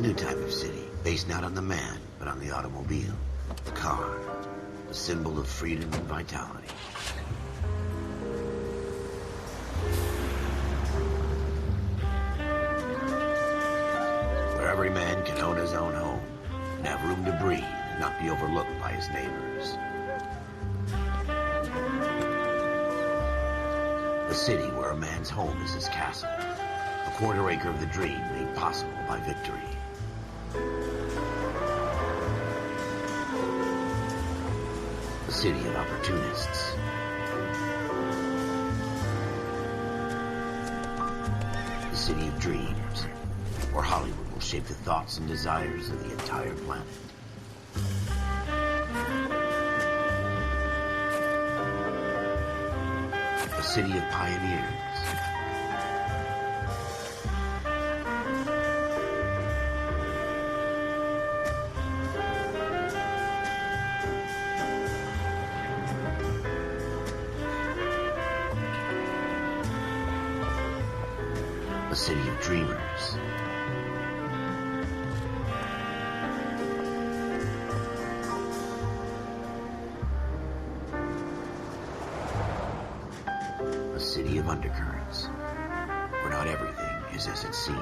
A new type of city, based not on the man, but on the automobile. The car. The symbol of freedom and vitality. Where every man can own his own home, and have room to breathe, and not be overlooked by his neighbors. A city where a man's home is his castle. A quarter acre of the dream made possible by victory. A city of opportunists. The city of dreams, where Hollywood will shape the thoughts and desires of the entire planet. The city of pioneers. A city of dreamers. A city of undercurrents, where not everything is as it seems.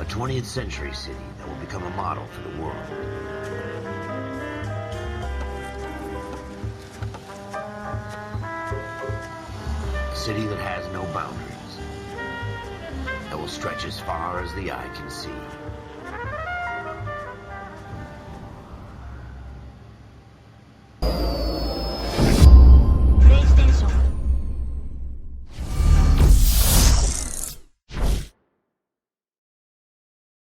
A 20th century city that will become a model for the world. City that has no boundaries, that will stretch as far as the eye can see.